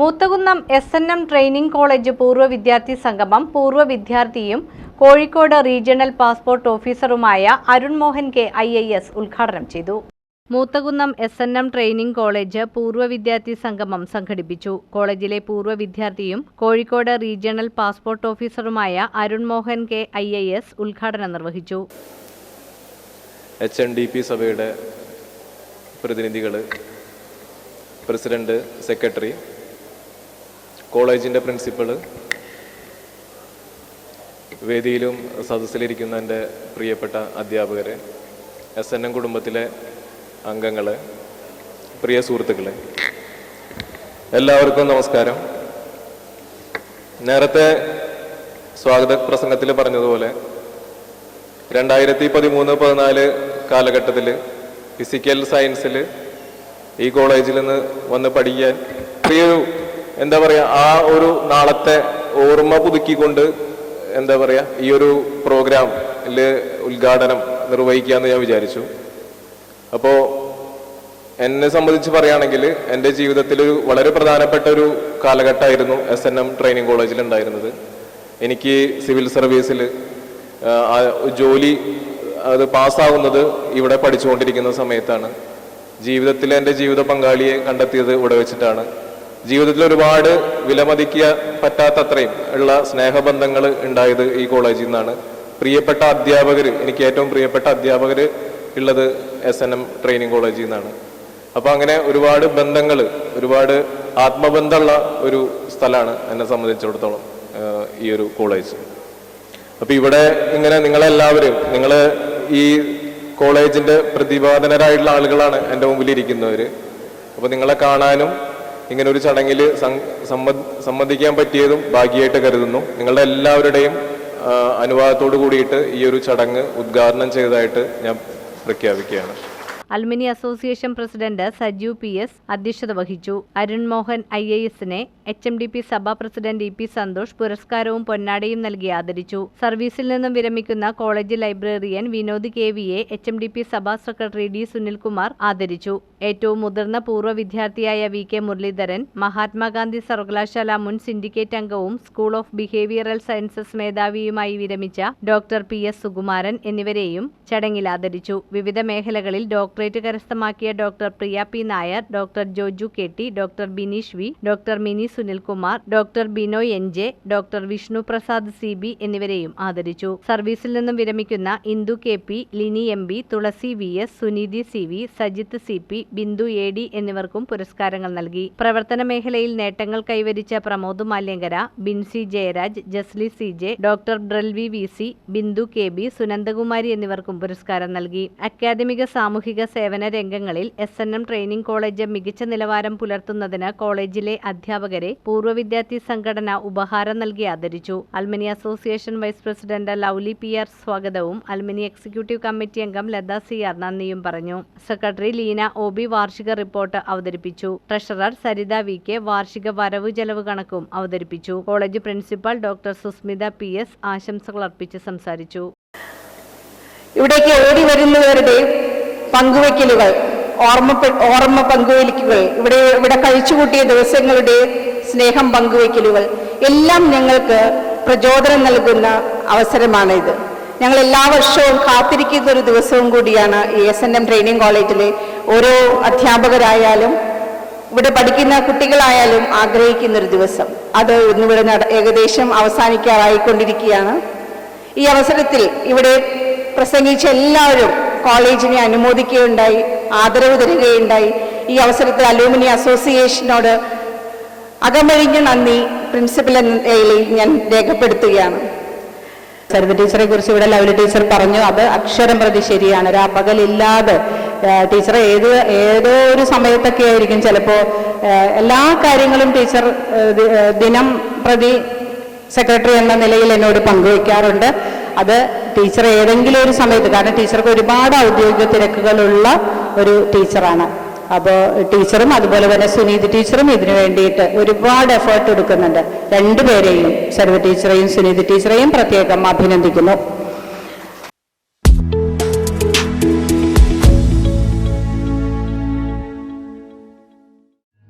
Moothakunnam S N M training college പൂർവ വിദ്യാർത്ഥി സംഗമം പൂർവ വിദ്യാർത്ഥിയും Kozhikode regional passport ഓഫീസറുമായ Arun Mohan K I I S ഉദ്ഘാടനം ചെയ്തു. Moothakunnam S N M training college പൂർവ വിദ്യാർത്ഥി സംഗമം സംഘടിപ്പിച്ചു. കോളേജിലെ പൂർവ വിദ്യാർത്ഥിയും Kozhikode regional passport ഓഫീസറുമായ Arun Mohan K I I S ഉദ്ഘാടനം നിർവഹിച്ചു. എച്ച് എൻ ഡി പി സഭയുടെ പ്രതിനിധികൾ പ്രസിഡന്റ് സെക്രട്ടറി കോളേജിന്റെ പ്രിൻസിപ്പൾ വേദിയിലും സദസ്സിലിരിക്കുന്ന എന്റെ പ്രിയപ്പെട്ട അധ്യാപകരെ എസ് എൻ എം കുടുംബത്തിലെ അംഗങ്ങൾ പ്രിയ സുഹൃത്തുക്കളെ എല്ലാവർക്കും നമസ്കാരം. നേരത്തെ സ്വാഗത പ്രസംഗത്തിൽ പറഞ്ഞതുപോലെ രണ്ടായിരത്തി പതിമൂന്ന് പതിനാല് കാലഘട്ടത്തിൽ ഫിസിക്കൽ സയൻസിൽ ഈ കോളേജിൽ നിന്ന് വന്ന് പഠിക്കാൻ ചെറിയൊരു എന്താ പറയുക ആ ഒരു നാളത്തെ ഓർമ്മ പുതുക്കിക്കൊണ്ട് എന്താ പറയുക ഈ ഒരു പ്രോഗ്രാമിൽ ഉദ്ഘാടനം നിർവഹിക്കാമെന്ന് ഞാൻ വിചാരിച്ചു. അപ്പോൾ എന്നെ സംബന്ധിച്ച് പറയുകയാണെങ്കിൽ എന്റെ ജീവിതത്തിൽ ഒരു വളരെ പ്രധാനപ്പെട്ട ഒരു കാലഘട്ടമായിരുന്നു എസ് എൻ എം ട്രെയിനിങ് കോളേജിൽ ഉണ്ടായിരുന്നത്. എനിക്ക് സിവിൽ സർവീസിൽ ജോലി അത് പാസ്സാവുന്നത് ഇവിടെ പഠിച്ചുകൊണ്ടിരിക്കുന്ന സമയത്താണ്. ജീവിതത്തിൽ എന്റെ ജീവിത പങ്കാളിയെ കണ്ടെത്തിയത് ഇവിടെ വെച്ചിട്ടാണ്. ജീവിതത്തിൽ ഒരുപാട് വിലമതിക്കുക പറ്റാത്തത്രയും ഉള്ള സ്നേഹബന്ധങ്ങൾ ഉണ്ടായത് ഈ കോളേജിൽ നിന്നാണ്. പ്രിയപ്പെട്ട അധ്യാപകർ എനിക്ക് ഏറ്റവും പ്രിയപ്പെട്ട അധ്യാപകർ ഉള്ളത് എസ് എൻ എം ട്രെയിനിങ് കോളേജിൽ നിന്നാണ്. അപ്പോൾ അങ്ങനെ ഒരുപാട് ബന്ധങ്ങൾ ഒരുപാട് ആത്മബന്ധമുള്ള ഒരു സ്ഥലമാണ് എന്നെ സംബന്ധിച്ചിടത്തോളം ഈ ഒരു കോളേജ്. അപ്പോൾ ഇവിടെ ഇങ്ങനെ നിങ്ങളെല്ലാവരും നിങ്ങൾ ഈ കോളേജിന്റെ പ്രതിപാദനരായിട്ടുള്ള ആളുകളാണ് എന്റെ മുമ്പിൽ ഇരിക്കുന്നവര്. അപ്പോൾ നിങ്ങളെ കാണാനും ഇങ്ങനെ ഒരു ചടങ്ങിൽ സംബന്ധിക്കാൻ പറ്റിയതും ഭാഗ്യമായിട്ട് കരുതുന്നു. നിങ്ങളുടെ എല്ലാവരുടെയും അനുവാദത്തോടു കൂടിയിട്ട് ഈ ഒരു ചടങ്ങ് ഉദ്ഘാടനം ചെയ്തതായിട്ട് ഞാൻ പ്രഖ്യാപിക്കുകയാണ്. Alumni association president Sajeev P S അധ്യക്ഷത വഹിച്ചു. അരുൺ മോഹൻ ഐ എ എസിനെ H M D P Sabha president E P Santhosh പുരസ്കാരവും പൊന്നാടയും നൽകി ആദരിച്ചു. സർവീസിൽ നിന്നും വിരമിക്കുന്ന college librarian Vinod K വിയെ H M D P Sabha secretary D Sunilkumar ആദരിച്ചു. ഏറ്റവും മുതിർന്ന പൂർവ വിദ്യാർത്ഥിയായ വി കെ മുരളീധരൻ മഹാത്മാഗാന്ധി സർവകലാശാല മുൻ സിൻഡിക്കേറ്റ് അംഗവും സ്കൂൾ ഓഫ് ബിഹേവിയറൽ സയൻസസ് മേധാവിയുമായി വിരമിച്ച ഡോക്ടർ പി എസ് സുകുമാരൻ എന്നിവരെയും ചടങ്ങിൽ ആദരിച്ചു. വിവിധ മേഖലകളിൽ ഡോക്ടറേറ്റ് കരസ്ഥമാക്കിയ doctor Priya P Nair doctor Joju K T doctor Bineesh V doctor Mini Sunilkumar doctor Binoy N J doctor Vishnu Prasad C B എന്നിവരെയും ആദരിച്ചു. സർവീസിൽ നിന്നും വിരമിക്കുന്ന Indu K P Lini M B Thulasi V S Sunidhi C V Sajith C P Bindu A D എന്നിവർക്കും പുരസ്കാരങ്ങൾ നൽകി. പ്രവർത്തന മേഖലയിൽ നേട്ടങ്ങൾ കൈവരിച്ച Pramod Malyankara Binsi Jayaraj Jasly C J doctor ഡ്രൽവി V C Bindu K B Sunandakumari എന്നിവർക്കും പുരസ്കാരം നൽകി. അക്കാദമിക സാമൂഹിക സേവന രംഗങ്ങളിൽ S N M training college മികച്ച നിലവാരം പുലർത്തുന്നതിന് കോളേജിലെ അധ്യാപകരെ പൂർവ വിദ്യാർത്ഥി സംഘടന ഉപഹാരം നൽകി ആദരിച്ചു. Alumni association vice president Lovely P R സ്വാഗതവും അൽമിനി എക്സിക്യൂട്ടീവ് കമ്മിറ്റി അംഗം ലത സി ആർ നന്ദിയും പറഞ്ഞു. സെക്രട്ടറി ലീന ഒ ബി വാർഷിക റിപ്പോർട്ട് അവതരിപ്പിച്ചു. ട്രഷറർ സരിത വി കെ വാർഷിക വരവ് ചെലവ് കണക്കും അവതരിപ്പിച്ചു. College principal doctor Susmitha P S ആശംസകൾ അർപ്പിച്ച് സംസാരിച്ചു. ഇവിടേക്ക് ഓടി വരുന്നവരുടെ പങ്കുവെക്കലുകൾ ഓർമ്മ ഓർമ്മ പങ്കുവെക്കലുകൾ ഇവിടെ ഇവിടെ കഴിച്ചുകൂട്ടിയ ദിവസങ്ങളുടെ സ്നേഹം പങ്കുവയ്ക്കലുകൾ എല്ലാം ഞങ്ങൾക്ക് പ്രചോദനം നൽകുന്ന അവസരമാണ് ഇത് ഞങ്ങൾ എല്ലാ വർഷവും കാത്തിരിക്കുന്ന ഒരു ദിവസവും കൂടിയാണ് ഈ എസ് എൻ എം ട്രെയിനിങ് കോളേജിലെ ഓരോ അധ്യാപകരായാലും ഇവിടെ പഠിക്കുന്ന കുട്ടികളായാലും ആഗ്രഹിക്കുന്ന ഒരു ദിവസം. അത് ഇന്നിവിടെ ഏകദേശം അവസാനിക്കാറായിക്കൊണ്ടിരിക്കുകയാണ്. ഈ അവസരത്തിൽ ഇവിടെ പ്രസംഗിച്ച എല്ലാവരും കോളേജിനെ അനുമോദിക്കുകയുണ്ടായി ആദരവ് തരികയുണ്ടായി. ഈ അവസരത്തിൽ അലൂമിനി അസോസിയേഷനോട് അകമഴിഞ്ഞ നന്ദി പ്രിൻസിപ്പൽ എന്ന നിലയിൽ ഞാൻ രേഖപ്പെടുത്തുകയാണ്. സരിത ടീച്ചറെ കുറിച്ച് ഇവിടെ ലവ്ലി ടീച്ചർ പറഞ്ഞു അത് അക്ഷരം പ്രതി ശരിയാണ്. ഒരു അപകലില്ലാതെ ടീച്ചർ ഏത് ഏതോ ഒരു സമയത്തൊക്കെ ആയിരിക്കും ചിലപ്പോൾ എല്ലാ കാര്യങ്ങളും ടീച്ചർ ദിനം പ്രതി സെക്രട്ടറി എന്ന നിലയിൽ എന്നോട് പങ്കുവയ്ക്കാറുണ്ട് അത് ടീച്ചർ ഏതെങ്കിലും ഒരു സമയത്ത് കാരണം ടീച്ചർക്ക് ഒരുപാട് ഔദ്യോഗിക തിരക്കുകളുള്ള ഒരു ടീച്ചറാണ് അപ്പോൾ ടീച്ചറും അതുപോലെ തന്നെ സുനീതി ടീച്ചറും ഇതിനു വേണ്ടിയിട്ട് ഒരുപാട് എഫേർട്ട് എടുക്കുന്നുണ്ട്. രണ്ടുപേരെയും സർവ ടീച്ചറെയും സുനീതി ടീച്ചറെയും പ്രത്യേകം അഭിനന്ദിക്കുന്നു.